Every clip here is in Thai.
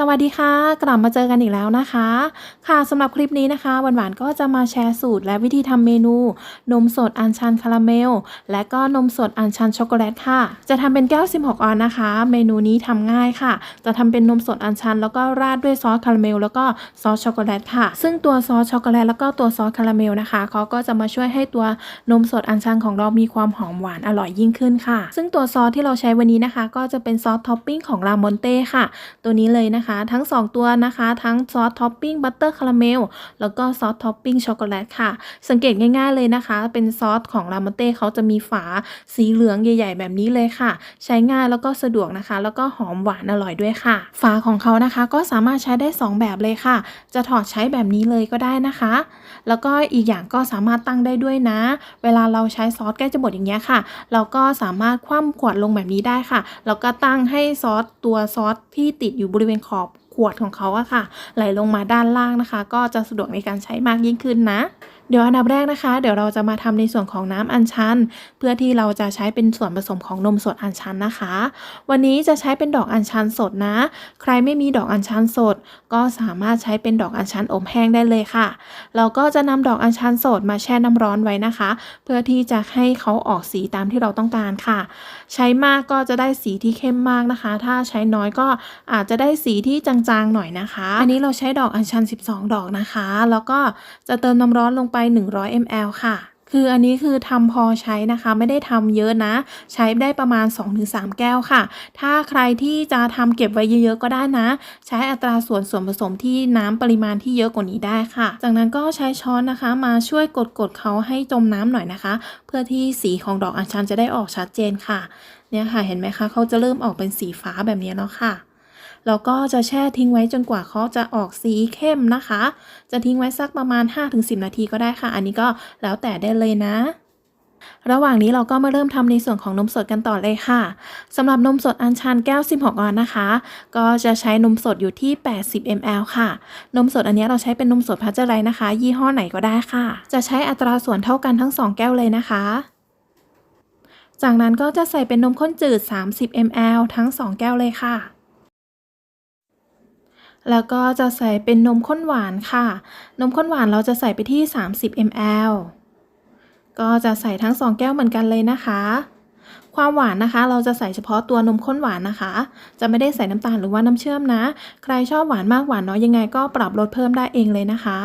สวัสดีค่ะ กลับมาเจอกันอีกแล้วนะคะ ค่ะสำหรับคลิปนี้นะคะหวานๆก็จะมาแชร์สูตรและวิธีทำเมนู นมสดอัญชันคาราเมล และก็นมสดอัญชันช็อกโกแลตค่ะ จะทำเป็นแก้ว 16 ออนนะคะ เมนูนี้ทำง่ายค่ะ จะทำเป็นนมสดอัญชัน แล้วก็ราดด้วยซอสคาราเมลแล้วก็ซอสช็อกโกแลตค่ะ ซึ่งตัวซอสช็อกโกแลตแล้วก็ตัวซอสคาราเมลนะคะเขาก็จะมาช่วยให้ตัวนมสดอัญชันของเรามีความหอมหวานอร่อยยิ่งขึ้นค่ะ ซึ่งตัวซอสที่เราใช้วันนี้นะคะ ก็จะเป็นซอสท็อปปิ้งของรามอนเต้ค่ะ ตัวนี้เลยนะคะทั้ง 2 ตัวนะคะ ทั้งซอสท็อปปิ้งบัตเตอร์คาราเมลแล้วก็ซอสท็อปปิ้งช็อกโกแลตค่ะ สังเกตง่ายๆเลยนะคะ เป็นซอสของรามอนเต้เขาจะมีฝาสีเหลืองใหญ่ ๆ แบบนี้เลยค่ะ ใช้ง่ายแล้วก็สะดวกนะคะ แล้วก็หอมหวานอร่อยด้วยค่ะ ฝาของเขานะคะก็สามารถใช้ได้ 2 แบบเลยค่ะ จะถอดใช้แบบนี้เลยก็ได้นะคะ แล้วก็อีกอย่างก็สามารถตั้งได้ด้วยนะ เวลาเราใช้ซอสใกล้จะหมดอย่างเงี้ยค่ะ เราก็สามารถคว่ำขวดลงแบบนี้ได้ค่ะ แล้วก็ตั้งให้ซอสตัวซอสที่ติดอยู่บริเวณขอบขวดของเขาอะค่ะ ไหลลงมาด้านล่างนะคะ ก็จะสะดวกในการใช้มากยิ่งขึ้นนะ เดี๋ยวอันดับแรกนะคะ เดี๋ยวเราจะมาทำในส่วนของน้ำอัญชัน เพื่อที่เราจะใช้เป็นส่วนผสมของนมสดอัญชันนะคะ วันนี้จะใช้เป็นดอกอัญชันสดนะ ใครไม่มีดอกอัญชันสด ก็สามารถใช้เป็นดอกอัญชันอบแห้งได้เลยค่ะ เราก็จะนำดอกอัญชันสดมาแช่น้ำร้อนไว้นะคะ เพื่อที่จะให้เขาออกสีตามที่เราต้องการค่ะ ใช้มากก็จะได้สีที่เข้มมากนะคะ ถ้าใช้น้อยก็อาจจะได้สีที่จางๆหน่อยนะคะ อันนี้เราใช้ดอกอัญชัน 12 ดอกนะคะ แล้วก็จะเติมน้ำร้อนลงไป100 ml ค่ะคืออันนี้คือทำพอใช้นะคะไม่ได้ทำเยอะนะ ใช้ได้ประมาณ 2-3 แก้วค่ะ ถ้าใครที่จะทำเก็บไว้เยอะๆก็ได้นะ ใช้อัตราส่วนส่วนผสมที่น้ำปริมาณที่เยอะกว่านี้ได้ค่ะ จากนั้นก็ใช้ช้อนนะคะมาช่วยกดๆเขาให้จมน้ำหน่อยนะคะ เพื่อที่สีของดอกอัญชันจะได้ออกชัดเจนค่ะ เนี่ยค่ะเห็นไหมคะเขาจะเริ่มออกเป็นสีฟ้าแบบนี้แล้วค่ะ แล้วก็จะแช่ทิ้งไว้จนกว่าเขาจะออกสีเข้มนะคะ จะทิ้งไว้สักประมาณ 5-10 นาทีก็ได้ค่ะ อันนี้ก็แล้วแต่ได้เลยนะระหว่างนี้เราก็มาเริ่มทำในส่วนของนมสดกันต่อเลยค่ะสำหรับนมสดอัญชันแก้ว 16 ออนนะคะ ก็จะใช้นมสดอยู่ที่ 80 ml ค่ะ นมสดอันนี้เราใช้เป็นนมสดพัชเจอร์ไลท์นะคะ ยี่ห้อไหนก็ได้ค่ะ จะใช้อัตราส่วนเท่ากันทั้ง 2 แก้วเลยนะคะ จากนั้นก็จะใส่เป็นนมข้นจืด 30 ml ทั้ง 2 แก้วเลยค่ะ แล้วก็จะใส่เป็นนมข้นหวานค่ะ นมข้นหวานเราจะใส่ไปที่ 30 ml ก็จะใส่ทั้ง 2 แก้วเหมือนกันเลยนะคะ ความหวานนะคะ เราจะใส่เฉพาะตัวนมข้นหวานนะคะ จะไม่ได้ใส่น้ำตาลหรือว่าน้ำเชื่อมนะ ใครชอบหวานมากหวานน้อยยังไงก็ปรับลดเพิ่มได้เองเลยนะคะ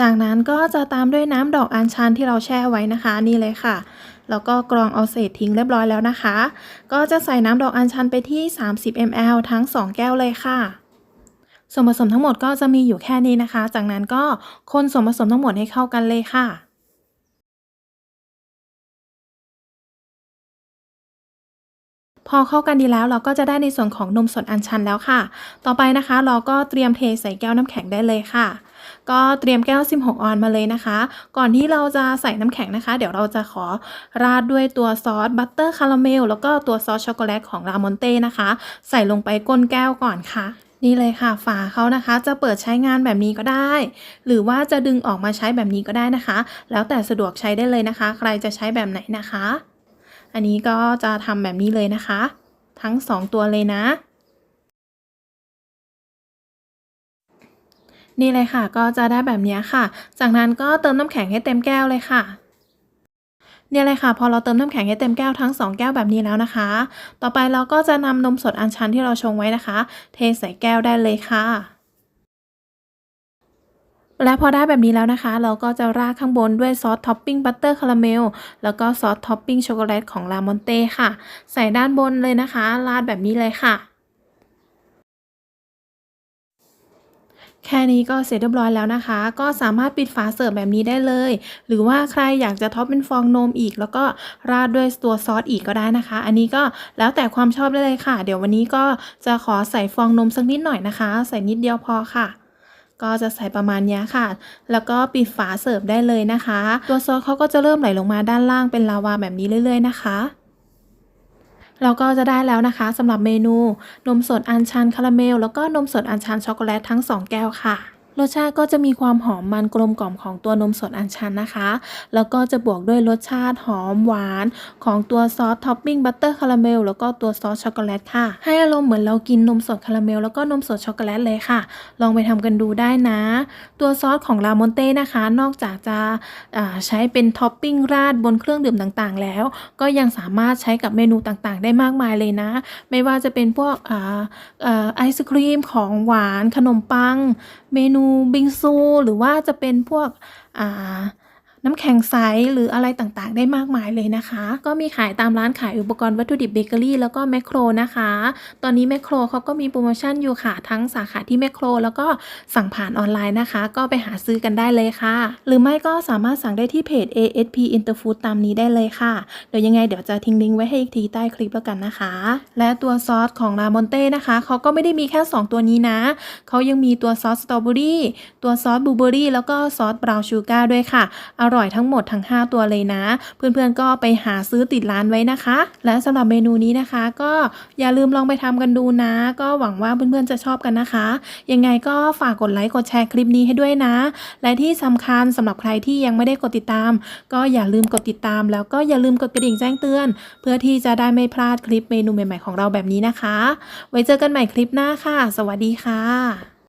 จากนั้นก็จะตามด้วยน้ำดอกอัญชันที่เราแช่ไว้นะคะนี่เลยค่ะแล้วก็กรองเอาเศษทิ้งเรียบร้อยแล้วนะคะ ก็จะใส่น้ำดอกอัญชันไปที่ 30 ml ทั้ง 2 แก้วเลยค่ะ ส่วนผสมทั้งหมดก็จะมีอยู่แค่นี้นะคะ จากนั้นก็คนส่วนผสมทั้งหมดให้เข้ากันเลยค่ะพอเข้ากันดีแล้วเราก็จะได้ในส่วนของนมสดอัญชันแล้วค่ะ ต่อไปนะคะ เราก็เตรียมเทใส่แก้วน้ำแข็งได้เลยค่ะ ก็เตรียมแก้ว 16 ออนมาเลยนะคะ ก่อนที่เราจะใส่น้ำแข็งนะคะ เดี๋ยวเราจะขอราดด้วยตัวซอสบัตเตอร์คาราเมลแล้วก็ตัวซอสช็อกโกแลตของรามอนเต้นะคะ ใส่ลงไปก้นแก้วก่อนค่ะ นี่เลยค่ะฝาเขานะคะจะเปิดใช้งานแบบนี้ก็ได้ หรือว่าจะดึงออกมาใช้แบบนี้ก็ได้นะคะ แล้วแต่สะดวกใช้ได้เลยนะคะ ใครจะใช้แบบไหนนะคะ อันนี้ก็จะทำแบบนี้เลยนะคะ ทั้ง 2 ตัวเลยนะนี่เลยค่ะก็จะได้แบบนี้ค่ะ จากนั้นก็เติมน้ำแข็งให้เต็มแก้วเลยค่ะ เนี่ยเลยค่ะ พอเราเติมน้ำแข็งให้เต็มแก้วทั้ง 2 แก้วแบบนี้แล้วนะคะ ต่อไปเราก็จะนำนมสดอัญชันที่เราชงไว้นะคะ เทใส่แก้วได้เลยค่ะและพอได้แบบนี้แล้วนะคะ เราก็จะราดข้างบนด้วยซอสท็อปปิ้งบัตเตอร์คาราเมลแล้วก็ซอสท็อปปิ้งช็อกโกแลตของลามอนเต้ค่ะ ใส่ด้านบนเลยนะคะ ราดแบบนี้เลยค่ะ แค่นี้ก็เสร็จเรียบร้อยแล้วนะคะ ก็สามารถปิดฝาเสิร์ฟแบบนี้ได้เลย หรือว่าใครอยากจะท็อปเป็นฟองนมอีก แล้วก็ราดด้วยตัวซอสอีกก็ได้นะคะ อันนี้ก็แล้วแต่ความชอบได้เลยค่ะ เดี๋ยววันนี้ก็จะขอใส่ฟองนมสักนิดหน่อยนะคะ ใส่นิดเดียวพอค่ะก็จะใส่ประมาณนี้ค่ะ แล้วก็ปิดฝาเสิร์ฟได้เลยนะคะ ตัวซอสเขาก็จะเริ่มไหลลงมาด้านล่างเป็นลาวาแบบนี้เรื่อยๆนะคะ เราก็จะได้แล้วนะคะสำหรับเมนูนมสดอัญชันคาราเมล แล้วก็นมสดอัญชันช็อกโกแลตทั้ง 2 แก้วค่ะ รสชาติก็จะมีความหอมมันกลมกล่อมของตัวนมสดอัญชันนะคะ แล้วก็จะบวกด้วยรสชาติหอมหวานของตัวซอสท็อปปิ้งบัตเตอร์คาราเมลแล้วก็ตัวซอสช็อกโกแลตค่ะ ให้อารมณ์เหมือนเรากินนมสดคาราเมลแล้วก็นมสดช็อกโกแลตเลยค่ะ ลองไปทำกันดูได้นะ ตัวซอสของลามอนเต้นะคะ นอกจากจะใช้เป็นท็อปปิ้งราดบนเครื่องดื่มต่างๆ แล้ว ก็ยังสามารถใช้กับเมนูต่างๆ ได้มากมายเลยนะ ไม่ว่าจะเป็นพวกออไอศครีมของหวานขนมปัง เมนูบิงซู หรือว่าจะเป็นพวกอ่า น้ำแข็งใสหรืออะไรต่างๆ ได้มากมายเลยนะคะ ก็มีขายตามร้านขายอุปกรณ์วัตถุดิบเบเกอรี่แล้วก็แมคโครนะคะ ตอนนี้แมคโครเขาก็มีโปรโมชั่นอยู่ค่ะ ทั้งสาขาที่แมคโครแล้วก็สั่งผ่านออนไลน์นะคะ ก็ไปหาซื้อกันได้เลยค่ะ หรือไม่ก็สามารถสั่งได้ที่เพจ ASP Interfood ตามนี้ได้เลยค่ะ เดี๋ยวยังไงเดี๋ยวจะทิ้งลิงก์ไว้ให้อีกทีใต้คลิปแล้วกันนะคะ และตัวซอสของลามอนเต้นะคะเขาก็ไม่ได้มีแค่ 2 ตัวนี้นะเขายังมีตัวซอสสตรอเบอรี่ตัวซอสบลูเบอรี่แล้วก็ซอสบราวน์ชูการ์ด้วยค่ะอร่อยทั้งหมดทั้ง 5 ตัวเลยนะ เพื่อนๆก็ไปหาซื้อติดร้านไว้นะคะ และสำหรับเมนูนี้นะคะ ก็อย่าลืมลองไปทำกันดูนะ ก็หวังว่าเพื่อนๆจะชอบกันนะคะ ยังไงก็ฝากกดไลค์กดแชร์คลิปนี้ให้ด้วยนะ และที่สำคัญสำหรับใครที่ยังไม่ได้กดติดตาม ก็อย่าลืมกดติดตาม แล้วก็อย่าลืมกดกระดิ่งแจ้งเตือน เพื่อที่จะได้ไม่พลาดคลิปเมนูใหม่ๆของเราแบบนี้นะคะ ไว้เจอกันใหม่คลิปหน้าค่ะ สวัสดีค่ะ